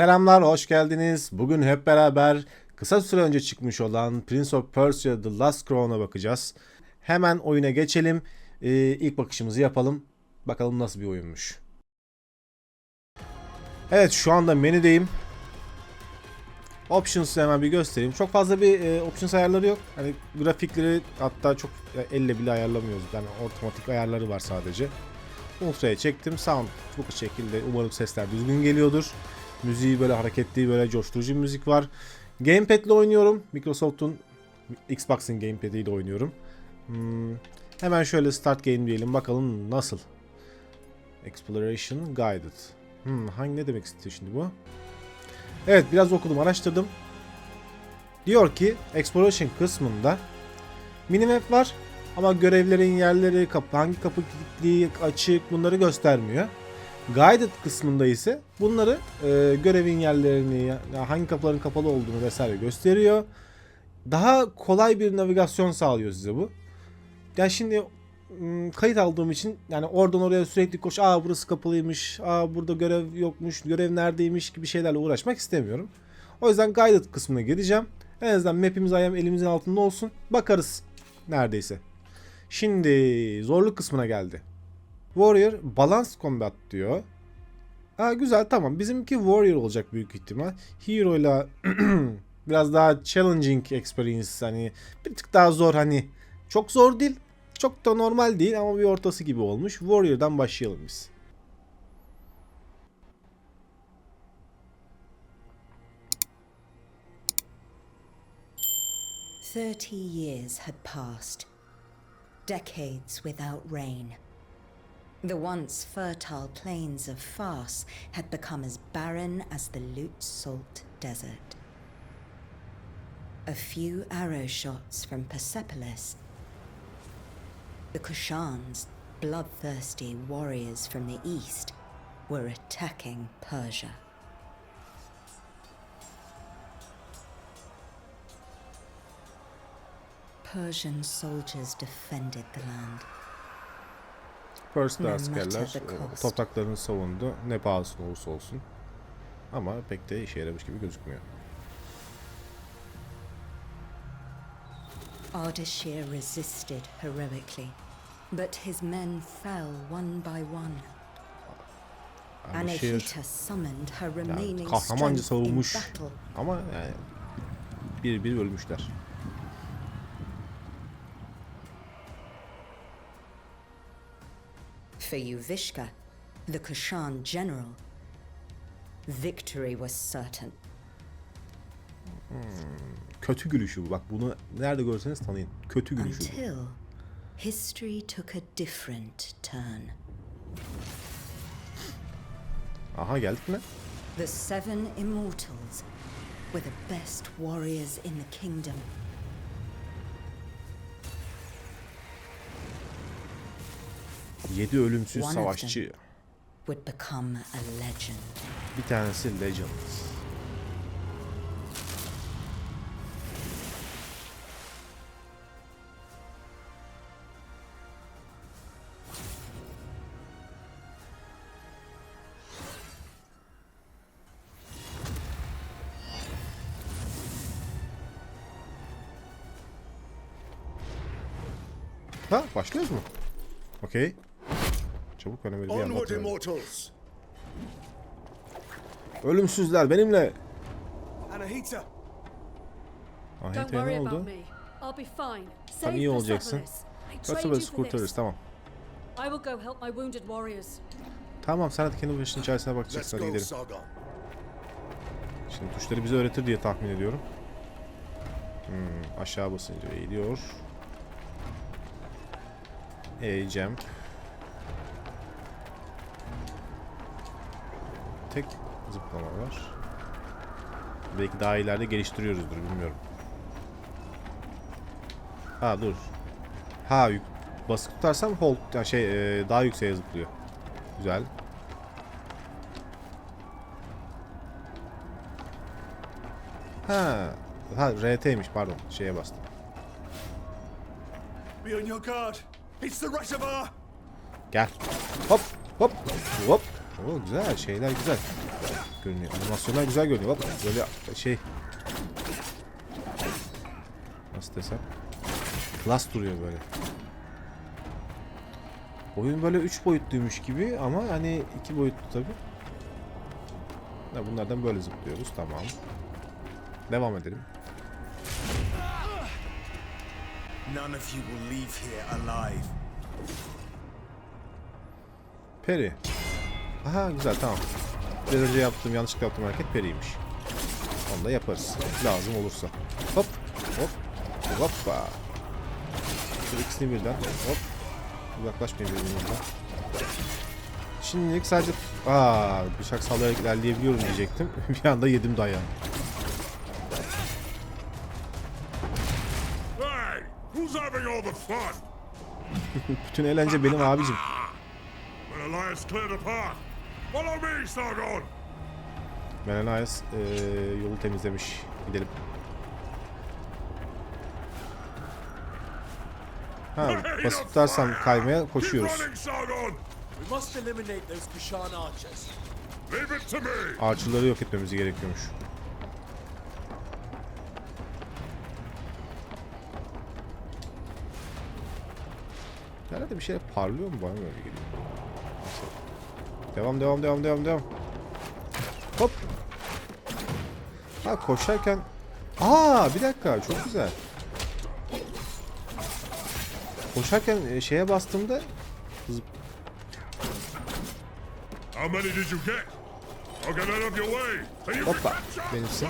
Selamlar, hoş geldiniz. Bugün hep beraber kısa süre önce çıkmış olan Prince of Persia The Last Crown'a bakacağız. Hemen oyuna geçelim. Ee, ilk bakışımızı yapalım. Bakalım nasıl bir oyunmuş. Evet, şu anda menüdeyim. Options'ı hemen bir göstereyim. Çok fazla bir e, options ayarları yok. Hani grafikleri hatta çok elle bile ayarlamıyoruz. Yani otomatik ayarları var sadece. Ultra'ya çektim. Sound bu şekilde. Umarım sesler düzgün geliyordur. Müziği böyle hareketli, böyle coşturucu bir müzik var. Gamepad ile oynuyorum. Microsoft'un Xbox'ın Gamepad ile oynuyorum. Hmm, hemen şöyle Start Game diyelim. Bakalım nasıl. Exploration Guided. Hmm, hangi ne demek istiyor şimdi bu? Evet biraz okudum, araştırdım. Diyor ki Exploration kısmında minimap var ama görevlerin yerleri, kapı, hangi kapı kilitli, açık bunları göstermiyor. Guided kısmında ise bunları e, görevin yerlerini, ya- hangi kapıların kapalı olduğunu vesaire gösteriyor. Daha kolay bir navigasyon sağlıyor size bu. Yani şimdi kayıt aldığım için yani oradan oraya sürekli koş. Aa burası kapalıymış. Aa burada görev yokmuş. Görev neredeymiş gibi şeylerle uğraşmak istemiyorum. O yüzden guided kısmına gideceğim. En azından map'imiz ayağım elimizin altında olsun. Bakarız neredeyse. Şimdi zorluk kısmına geldi. Warrior Balance Combat diyor. Ha güzel tamam. Bizimki Warrior olacak büyük ihtimal. Hero ile biraz daha challenging experience hani bir tık daha zor hani çok zor değil. Çok da normal değil ama bir ortası gibi olmuş. Warrior'dan başlayalım biz. Thirty years had passed, decades without rain. The once fertile plains of Fars had become as barren as the Lut Salt Desert. A few arrow shots from Persepolis, the Kushans, bloodthirsty warriors from the east, were attacking Persia. Persian soldiers defended the land. Pers'te askerler e, topraklarını savundu. Ne pahasına olursa olsun. Ama pek de işe yaramış gibi gözükmüyor. Ardashir resisted heroically, but his men fell one by one. Anahita summoned her remaining kahramanca strength in savunmuş. ama yani bir bir ölmüşler. For Yuvishka, the Kushan general, victory was certain. Kötü gülüşü bu. Bak bunu nerede görseniz tanıyın. Kötü gülüşü bu. Until history took a different turn. Aha geldik mi? The seven immortals were the best warriors in the kingdom. Yedi ölümsüz One of savaşçı. Bir tanesi Legend. İmmortals! Ölümsüzler benimle. Anahita! Worry ne about oldu? me. I'll be fine. Sen Save iyi olacaksın. For kurtarırız this. tamam. I will go help my wounded warriors. Tamam sen hadi kendi başının çaresine bakacaksın hadi gidelim. Şimdi tuşları bize öğretir diye tahmin ediyorum. Hmm, aşağı basınca eğiliyor. E jump. Tek zıplama var. Belki daha ileride geliştiriyoruzdur bilmiyorum. Ha dur. Ha yük basık tutarsam hold yani şey e, daha yükseğe zıplıyor. Güzel. Ha. Ha RT'ymiş pardon. Şeye bastım. Be on your guard! It's the reservoir! Gel. Hop hop hop. Oo güzel şeyler güzel. görünüyor. Animasyonlar güzel görünüyor. Bak böyle şey nasıl desem klas duruyor böyle. Oyun böyle 3 boyutluymuş gibi ama hani 2 boyutlu tabi. Bunlardan böyle zıplıyoruz tamam. Devam edelim. None of you will leave here alive. Peri. Aha güzel tamam. Biraz önce yaptığım yanlışlıkla yaptığım hareket periymiş. Onu da yaparız. Lazım olursa. Hop hop hoppa. Şu ikisini birden hop. Uzaklaşmayın birbirimizden. Şimdilik sadece... Aa, bıçak sallayarak ilerleyebiliyorum diyecektim. bir anda yedim dayağı. Bütün eğlence benim abicim. Follow me, Sargon. Menelaus eee, yolu temizlemiş. Gidelim. Ha, basıp tutarsam kaymaya koşuyoruz. Ağaçları yok etmemiz gerekiyormuş. Nerede bir şey parlıyor mu bana öyle geliyor? Devam devam devam devam devam. Hop. Ha koşarken Aa bir dakika çok güzel. Koşarken e, şeye bastığımda you hoppa benimsin.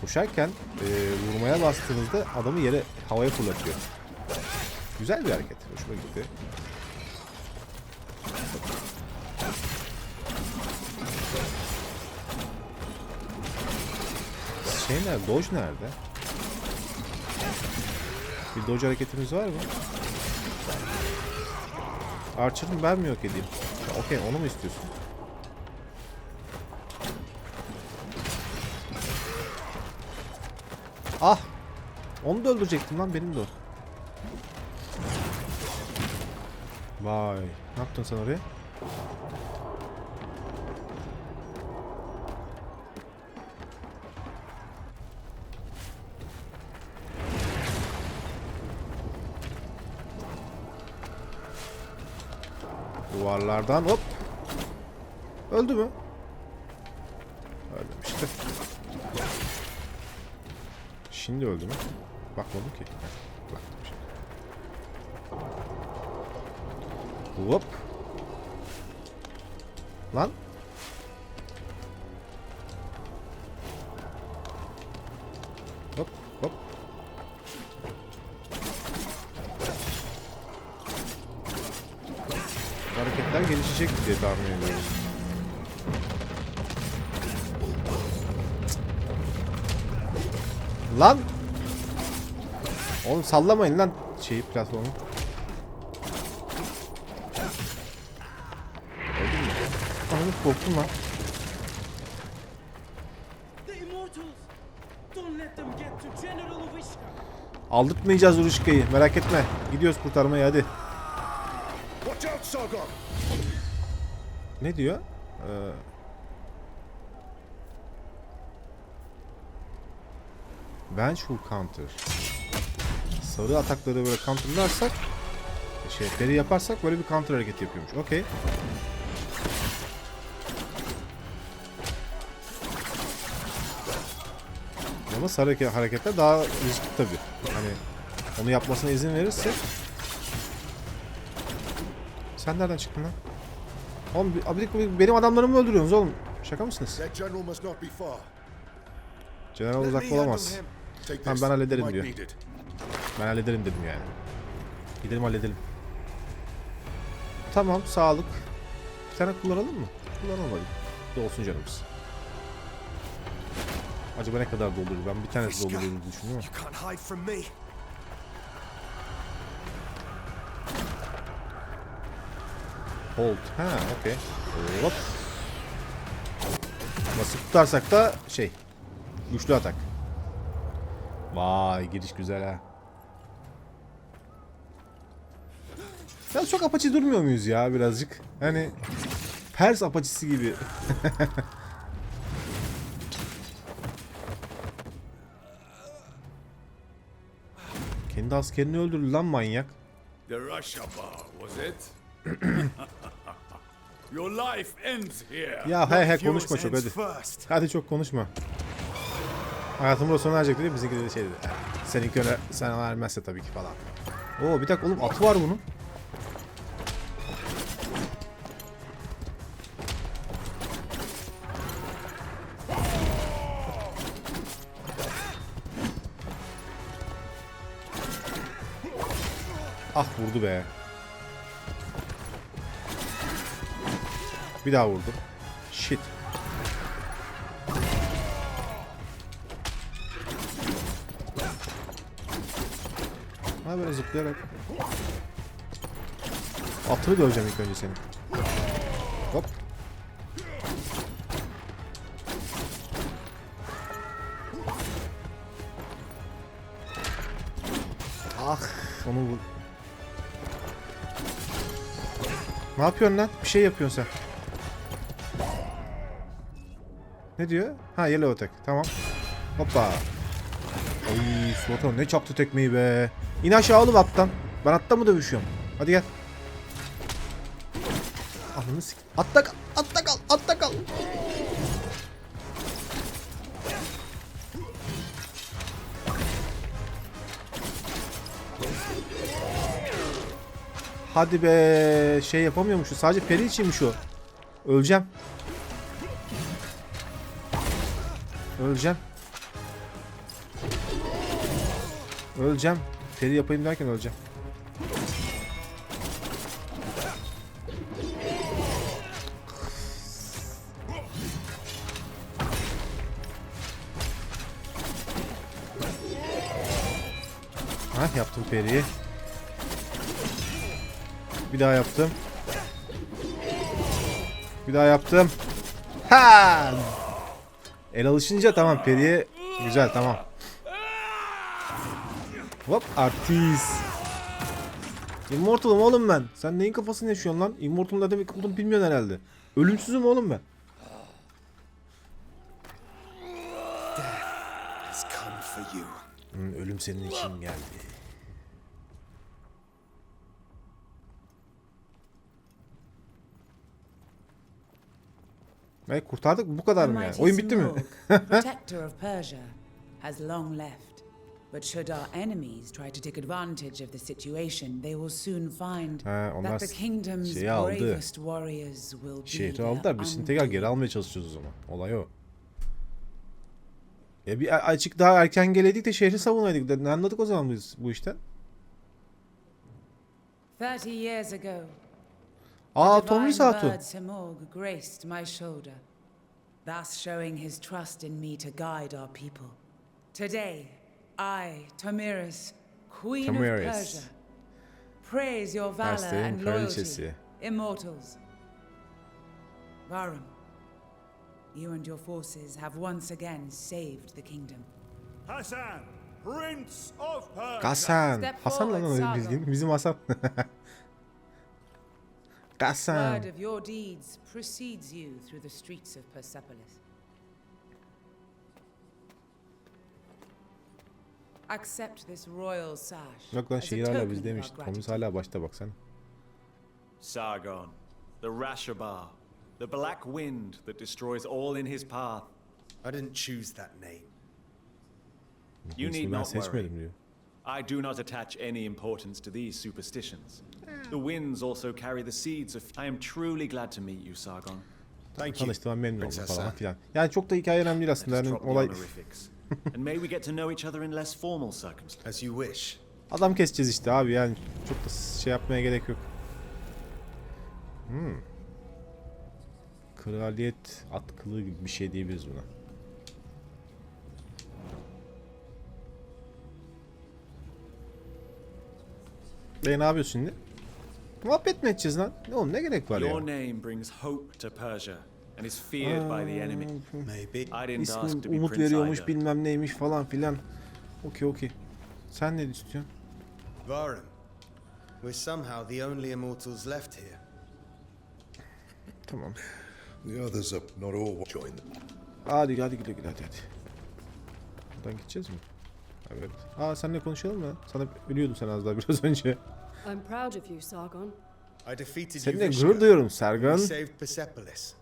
Koşarken e, vurmaya bastığınızda adamı yere havaya fırlatıyor. Güzel bir hareket. Hoşuma gitti. Şey nerede? Dodge nerede? Bir dodge hareketimiz var mı? Archer'ın ben mi yok edeyim? Okey onu mu istiyorsun? Ah! Onu da öldürecektim lan benim de o. Vay. Ne yaptın sen oraya? Duvarlardan hop. Öldü mü? Ölmemişti. Şimdi öldü mü? Bakmadım ki. Baktım şimdi. Hop. Lan. Hop hop. Hareketler gelişecek diye tahmin ediyorum. Lan! Oğlum sallamayın lan şeyi platformu. Öldün mü? Ananı korktum lan. The Immortals! Don't let them get to General Uvishka! Aldırtmayacağız Uruşka'yı merak etme. Gidiyoruz kurtarmaya hadi. Ne diyor? Ee... Vengeful Counter. Sarı atakları böyle counterlarsak şey peri yaparsak böyle bir counter hareket yapıyormuş. Okey. Ama sarı hareke- hareketler daha riskli tabi. Hani onu yapmasına izin verirsek Sen nereden çıktın lan? Oğlum abidik benim adamlarımı öldürüyorsunuz oğlum. Şaka mısınız? General uzak olamaz. Tamam, ben hallederim diyor. Ben hallederim dedim yani. Gidelim halledelim. Tamam sağlık. Bir tane kullanalım mı? Kullanalım hadi. Dolsun canımız. Acaba ne kadar doldurur? Ben bir tanesi doldurur diye düşünüyorum. Hold. Ha okey. Hop. Basıp tutarsak da şey. Güçlü atak. Vay giriş güzel ha. Ya çok apaçı durmuyor muyuz ya birazcık? Hani Pers apaçısı gibi. Kendi askerini öldürdü lan manyak. The Rashaba, was it? Your life ends here. Ya he he konuşma çok hadi. Hadi çok konuşma. Hayatım burada sona erecek dedi. Bizimki de şey dedi. "Eh, Seninki öyle sen vermezse tabii ki falan. Oo bir dakika oğlum atı var bunun. Ah vurdu be. Bir daha vurdu. Shit. Ha böyle zıplayarak. Atını döveceğim ilk önce seni. Hop. Ah onu vur. Ne yapıyorsun lan? Bir şey yapıyorsun sen. Ne diyor? Ha yellow attack. Tamam. Hoppa. Ay Suat'a ne çaktı tekmeyi be. İn aşağı oğlum attan. Ben attan mı dövüşüyorum? Hadi gel. Ananı sik. Atta kal. Atta kal. Atta kal. Hadi be. Şey yapamıyormuşuz. Sadece peri içinmiş o. Öleceğim. Öleceğim. Öleceğim. Peri yapayım derken öleceğim. Ha yaptım periyi. Bir daha yaptım. Bir daha yaptım. Ha! El alışınca tamam periye güzel tamam. Hop artist. Immortal'ım oğlum ben. Sen neyin kafasını yaşıyorsun lan? Immortal'ın ne demek olduğunu bilmiyorsun herhalde. Ölümsüzüm oğlum ben. Hmm, ölüm senin için geldi. Ve kurtardık? Bu kadar mı yani? Oyun bitti mi? Protector of Persia, has long left. But should our enemies try to take advantage of the situation, they will soon find that the kingdom's aldı. bravest warriors will be Şehri their aldılar. Biz şimdi tekrar geri almaya çalışıyoruz o zaman. Olay o. Ya bir açık daha erken geleydik de şehri savunaydık. Ne anladık o zaman biz bu işten? Thirty years ago, Aa the Tomris divine Hatun. graced my shoulder, thus showing his trust in me to guide our people. Today, I, Tomiris, Queen Tomiris. of Persia, praise your valor and loyalty, immortals. Varum, you and your forces have once again saved the kingdom. Hassan, Prince of Persia. Hasan. Hasan lan o bildiğin. Bizim Hasan. Hasan. Word of your deeds precedes you through the streets of Persepolis. Accept this royal sash. Yok lan as a şehir hala token of bizdeymiş. our Tomris gratitude. hala başta baksana. Sargon, the Rashabar, the black wind that destroys all in his path. I didn't choose that name. You need not worry. I do not attach any importance to these superstitions. The winds also carry the seeds of. I am truly glad to meet you, Sargon. Thank you. Tanıştığıma memnun oldum Princess falan Anne. filan. Yani çok da hikaye önemli değil aslında. Yani drop the olay honorifics. and may we get to know each other in less formal circumstances. As you wish. Adam keseceğiz işte abi yani çok da şey yapmaya gerek yok. Hmm. Kraliyet atkılı gibi bir şey diyebiliriz buna. E ne yapıyorsun şimdi? Muhabbet mi edeceğiz lan? Ne oğlum ne gerek var Your ya? name brings hope to Persia and is feared by the enemy. Maybe. I didn't ask İsmim to be umut prince veriyormuş either. bilmem neymiş falan filan. Okey okey. Sen ne istiyorsun? Varen. We're somehow the only immortals left here. Tamam. The others are not all join them. Hadi hadi gidelim hadi hadi. Buradan gideceğiz mi? Evet. Aa seninle konuşalım mı? Sana ölüyordum sen az daha biraz önce. I'm proud of you, Sargon. I defeated Seninle gurur duyuyorum Sergan. saved Persepolis.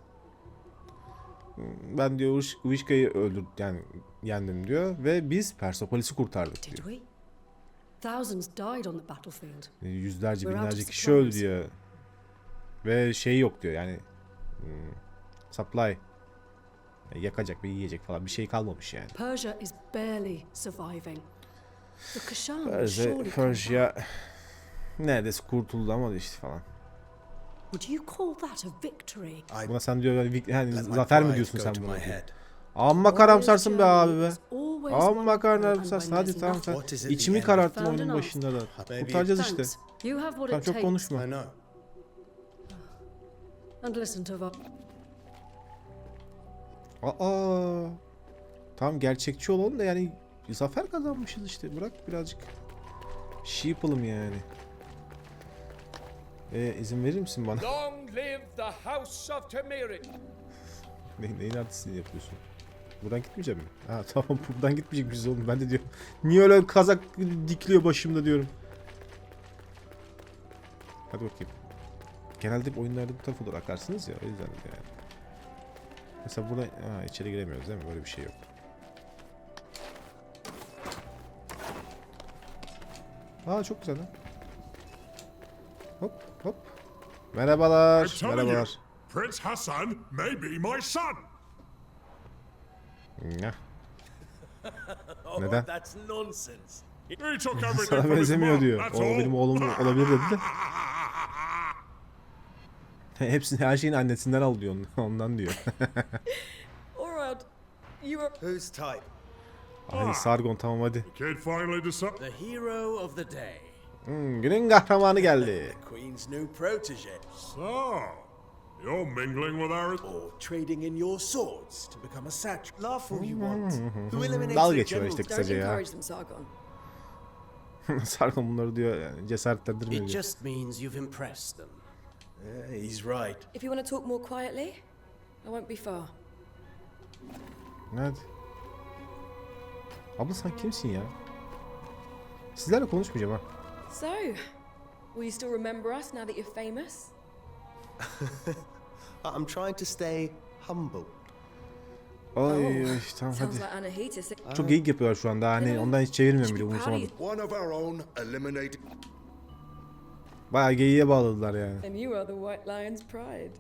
Ben diyor Uvişka'yı öldür yani yendim diyor ve biz Persepolis'i kurtardık Did diyor. we? Thousands died on the battlefield. Yüzlerce We're out binlerce kişi öldü diyor. Ve şey yok diyor yani hmm, supply yakacak bir yiyecek falan bir şey kalmamış yani. Persia is barely surviving. The Kashan will Persia, Persia neredeyse kurtuldu ama işte falan. Would you call that a victory? Buna sen diyor yani, zafer mi diyorsun go sen to buna? my diyor. head. Amma karamsarsın be abi be. Amma karamsarsın. Hadi tamam sen içimi kararttın Found oyunun başında da. Kurtaracağız işte. Thanks. You have what Tamam it çok takes. konuşma. I know. And listen to Aa. Tamam gerçekçi olalım da yani zafer kazanmışız işte. Bırak birazcık şey yapalım yani. E, izin verir misin bana? Long live the House of Temeric! Ne, neyin artistini yapıyorsun? Buradan gitmeyecek mi? Ha tamam buradan gitmeyecekmişiz oğlum. Ben de diyorum. Niye öyle kazak dikliyor başımda diyorum. Hadi bakayım. Genelde oyunlarda bu tarafa doğru akarsınız ya o yüzden yani. Mesela burada ha, içeri giremiyoruz değil mi? Böyle bir şey yok. Aa çok güzel lan. Hop hop. Merhabalar. Merhabalar. Prince Hassan may be my son. Nyah. Neden? That's nonsense. He took everything Sana from his benzemiyor diyor. O benim oğlum olabilir dedi de. Hepsini her şeyin annesinden al diyor ondan diyor. Alright, you were Whose type? Ay Sargon tamam hadi. Kid finally decided. The hero of the day. Hmm, günün kahramanı geldi. Queen's new protege. So, you're mingling with our. Or trading in your swords to become a satrap. Laugh all you want. Who eliminates Dalga geçiyor işte kısaca ya. Sargon. Bunları diyor yani cesaretlendirmiyor It just means you've impressed them. Yeah, he's right. If you want to talk more quietly, I won't be far. Hadi. Abla sen kimsin ya? Sizlerle konuşmayacağım ha. So, will you still remember us now that you're famous? I'm trying to stay humble. Ay ay tamam Sounds hadi. like. Çok geyik yapıyorlar şu anda. Hani ondan hiç çevirmiyorum bile umursamadım. One of our own eliminated. Bayağı geyiğe bağladılar yani. And you are the White Lion's pride.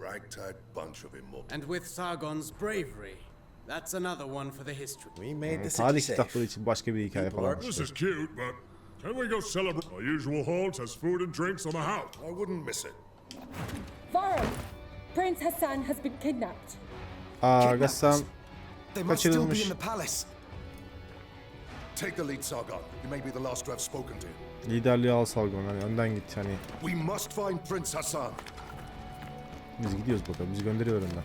Ragtag bunch of immortals. And with Sargon's bravery, that's another one for the history. We made the city Tarih safe. kitapları için başka bir hikaye falan. This is cute, but can we go celebrate? Our usual halls has food and drinks on the house. I wouldn't miss it. Varro! Prince Hassan has been kidnapped. Aa Gassan They must still be in the palace. Take the lead, Sargon. You may be the last to have spoken to him. Liderliği al Sargon hani önden git hani. We must find Prince Hassan. Biz gidiyoruz bakalım. Bizi gönderiyor önden.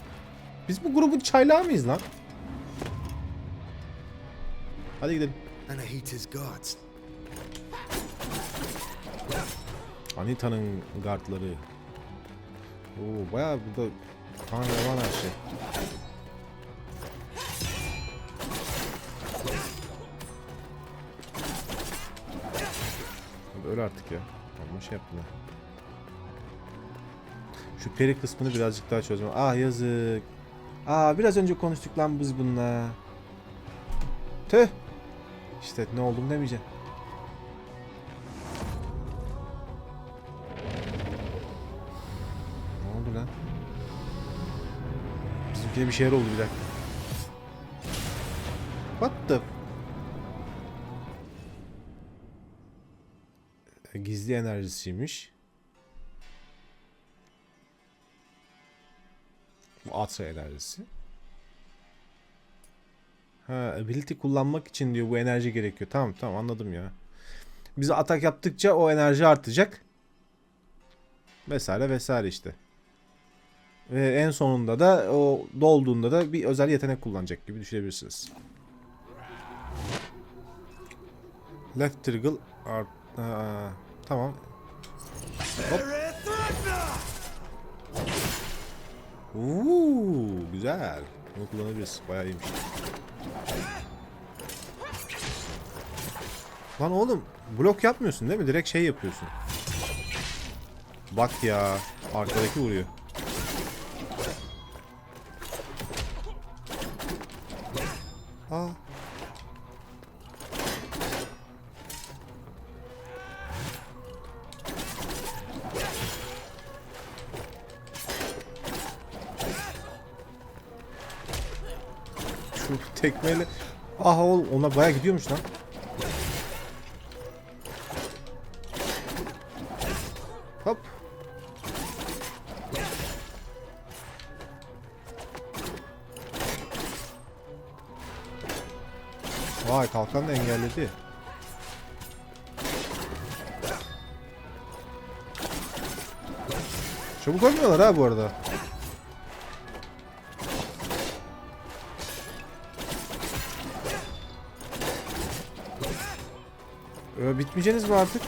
Biz bu grubun çaylağı mıyız lan? Hadi gidelim. Anita'nın gardları. Oo bayağı burada kan yaman her şey. Öl artık ya. Ama şey yaptım ya. Şu peri kısmını birazcık daha çözmem. Ah yazık. Aa biraz önce konuştuk lan biz bununla. Tüh. İşte ne oldum demeyeceğim. Ne oldu lan? Bizimkine bir şeyler oldu bir dakika. What the? Gizli enerjisiymiş. Bu Atra enerjisi. Ha, ability kullanmak için diyor bu enerji gerekiyor. Tamam tamam anladım ya. Biz atak yaptıkça o enerji artacak. Vesaire vesaire işte. Ve en sonunda da o dolduğunda da bir özel yetenek kullanacak gibi düşünebilirsiniz. Left trigger art ha, tamam. Hop. Uuu, güzel. Bunu kullanabiliriz. Bayağı iyiymiş. Lan oğlum blok yapmıyorsun değil mi? Direkt şey yapıyorsun. Bak ya. Arkadaki vuruyor. Tekmeyle... Aha oğlum ona bayağı gidiyormuş lan. Hop. Vay kalkan da engelledi. Çabuk ölmüyorlar ha bu arada. Ee, bitmeyeceğiniz mi artık?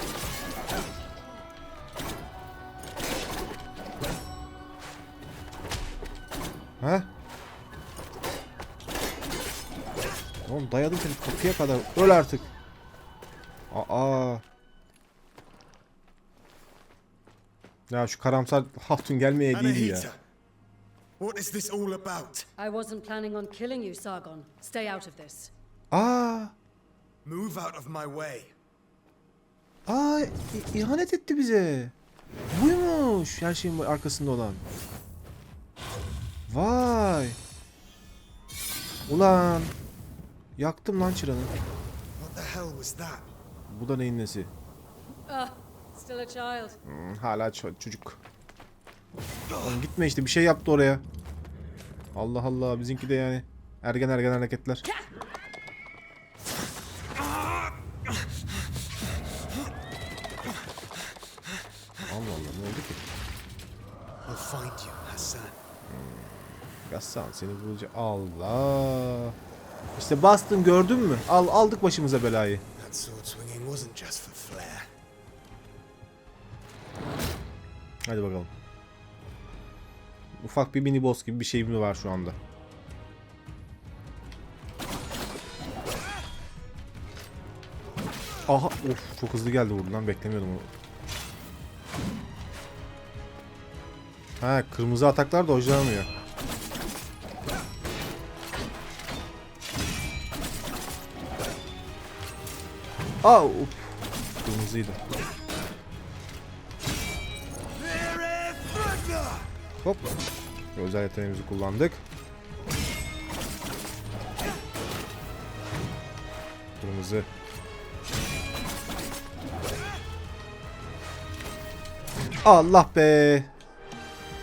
Ha? Oğlum dayadım seni kapıya kadar. Öl artık. Aa. Ya şu karamsar hatun gelmeye değil ya. What is this all about? I wasn't planning on killing you, Sargon. Stay out of this. Aa. Move out of my way. Aa ihanet etti bize. Buymuş her şeyin arkasında olan. Vay. Ulan. Yaktım lan çıranı. What the hell was that? Bu da neyin nesi? Ah. Hmm, hala ço- çocuk. Oğlum gitme işte bir şey yaptı oraya. Allah Allah bizimki de yani ergen ergen hareketler. Allah ne oldu ki? I'll find you, Hassan. Gassan seni bulacak. Allah. İşte bastın gördün mü? Al aldık başımıza belayı. That sword swinging wasn't just for flair. Hadi bakalım. Ufak bir mini boss gibi bir şey mi var şu anda? Aha of çok hızlı geldi buradan beklemiyordum onu. Ha kırmızı ataklar da hoşlanmıyor. Aa uf. Kırmızıydı. Hop. Özel yeteneğimizi kullandık. Kırmızı. Allah be.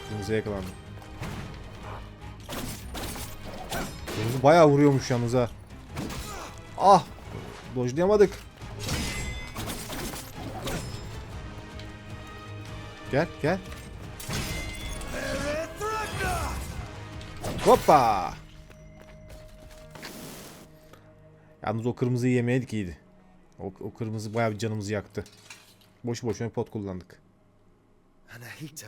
Kırmızıya yakalandım. Kırmızı bayağı vuruyormuş yalnız ha. Ah. Dojlayamadık. Gel gel. Hoppa. Yalnız o kırmızıyı yemeydik iyiydi. O, o kırmızı bayağı bir canımızı yaktı. Boşu boşuna pot kullandık. Anahita,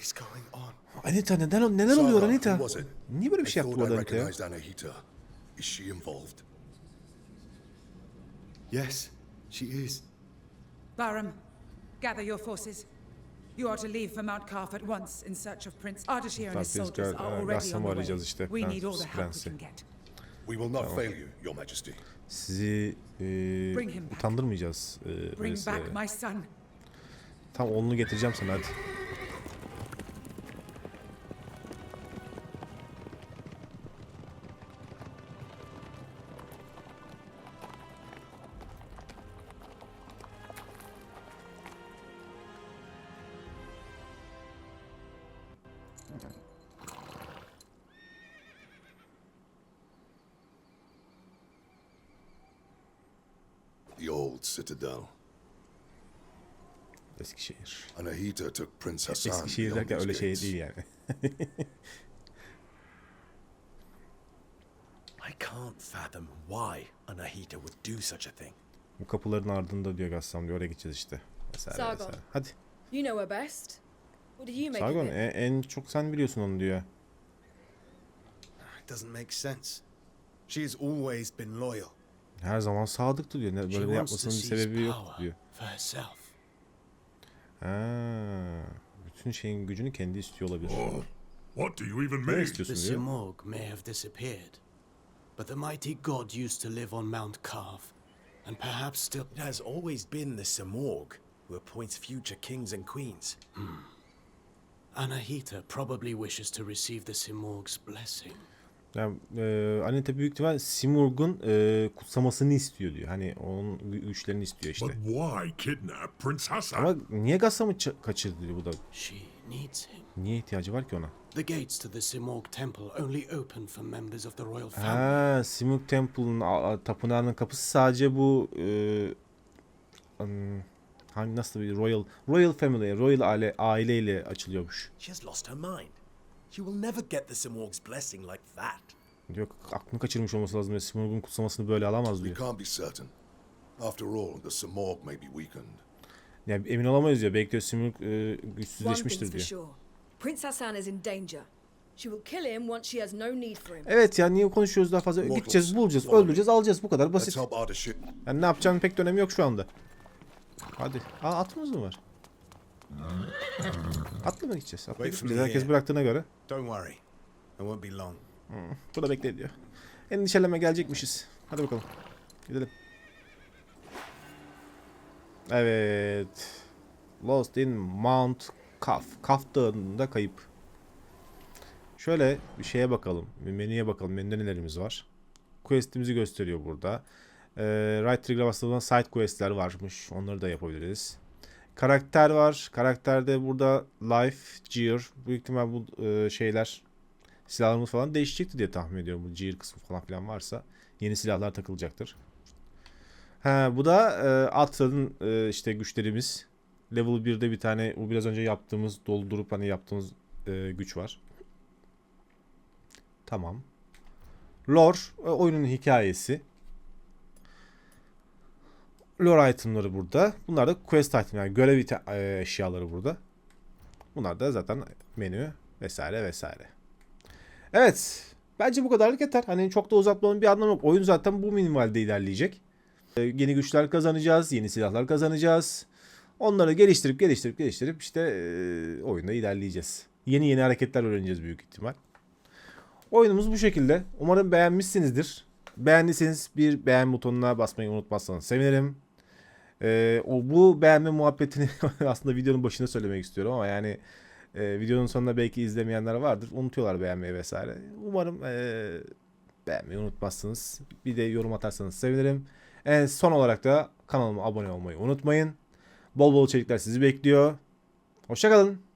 is going on? Anita neden neler oluyor Anita? who was it? Niye böyle bir şey I yaptı bu thought I adam Anita ya? Is she involved? Yes, she is. Barum, gather your forces. You are to leave for Mount Carf at once in search of Prince Ardashir and his soldiers are already on the way. işte, We need all the help we can get. We will not fail you, Your Majesty. Sizi e, Bring him back. utandırmayacağız. E, Bring Reis, e, back my son. Tam onunu getireceğim sana hadi. Anahita took Prince Hassan Eskişehir beyond derken these öyle şey gates. değil yani. I can't fathom why Anahita would do such a thing. Bu kapıların ardında diyor Gassam diyor oraya gideceğiz işte. Vesaire Sargon. vesaire. Hadi. You know her best. What do you make Sargon of it? en, en çok sen biliyorsun onu diyor. It doesn't make sense. She has always been loyal. Her zaman sadıktı diyor. Ne, böyle ne wants to yapmasının bir seize sebebi yok power diyor. for herself. Ha, bütün şeyin gücünü kendi istiyor olabilir. Oh, what do you even Ne mean? istiyorsun The diyor. Simorg may have disappeared, but the mighty god used to live on Mount Carve, and perhaps still. It has always been the Simorg who appoints future kings and queens. Hmm. Anahita probably wishes to receive the Simorg's blessing. Yani, e, Anita büyük ihtimal Simurg'un e, kutsamasını istiyor diyor. Hani onun gü- güçlerini istiyor işte. But why kidnap Prince Hassan? Ama niye Gassam'ı ç- kaçırdı diyor bu da. She needs him. Niye ihtiyacı var ki ona? The gates to the Simorg temple only open for members of the royal family. Ha, Simurg Temple'ın tapınağının kapısı sadece bu e, hangi nasıl bir royal royal family, royal aile aileyle açılıyormuş. She has lost her mind. She will never get the Simorg's blessing like that. Yok aklını kaçırmış olması lazım. ve Simurg'un kutsamasını böyle alamaz We diyor. can't be certain. After all, the Simorg may be weakened. Yani emin olamayız diyor. Belki de Simurg e, One thing's güçsüzleşmiştir for diyor. sure. Prince Hassan is in danger. She will kill him once she has no need for him. Evet ya niye konuşuyoruz daha fazla? Mortals, Gideceğiz, bulacağız, me. öldüreceğiz, alacağız. Bu kadar Let's basit. help Ardashir. Yani ne yapacağının pek de önemi yok şu anda. Hadi. Aa atımız mı var? Atlı mı gideceğiz? Atlı gideceğiz. Herkes bıraktığına göre. Don't worry. It won't be long. Bu da bekle diyor. Endişelenme gelecekmişiz. Hadi bakalım. Gidelim. Evet. Lost in Mount Kaf. Kaf Dağı'nda kayıp. Şöyle bir şeye bakalım. Bir menüye bakalım. Menüde nelerimiz var. Quest'imizi gösteriyor burada. Ee, right trigger'a bastığımızda side quest'ler varmış. Onları da yapabiliriz. Karakter var. Karakterde burada life, gear. Büyük ihtimal bu e, şeyler silahlarımız falan değişecekti diye tahmin ediyorum. Bu gear kısmı falan filan varsa yeni silahlar takılacaktır. Ha, bu da e, Atra'nın e, işte güçlerimiz. Level 1'de bir tane bu biraz önce yaptığımız doldurup hani yaptığımız e, güç var. Tamam. Lore e, oyunun hikayesi. Lore itemları burada. Bunlar da quest item yani görev e, eşyaları burada. Bunlar da zaten menü vesaire vesaire. Evet. Bence bu kadarlık yeter. Hani çok da uzatmanın bir anlamı yok. Oyun zaten bu minimalde ilerleyecek. Ee, yeni güçler kazanacağız. Yeni silahlar kazanacağız. Onları geliştirip geliştirip geliştirip işte e, oyunda ilerleyeceğiz. Yeni yeni hareketler öğreneceğiz büyük ihtimal. Oyunumuz bu şekilde. Umarım beğenmişsinizdir. Beğendiyseniz bir beğen butonuna basmayı unutmazsanız sevinirim. Ee, o bu beğenme muhabbetini aslında videonun başında söylemek istiyorum ama yani e, videonun sonunda belki izlemeyenler vardır. Unutuyorlar beğenmeyi vesaire. Umarım e, beğenmeyi unutmazsınız. Bir de yorum atarsanız sevinirim. En son olarak da kanalıma abone olmayı unutmayın. Bol bol içerikler sizi bekliyor. Hoşçakalın.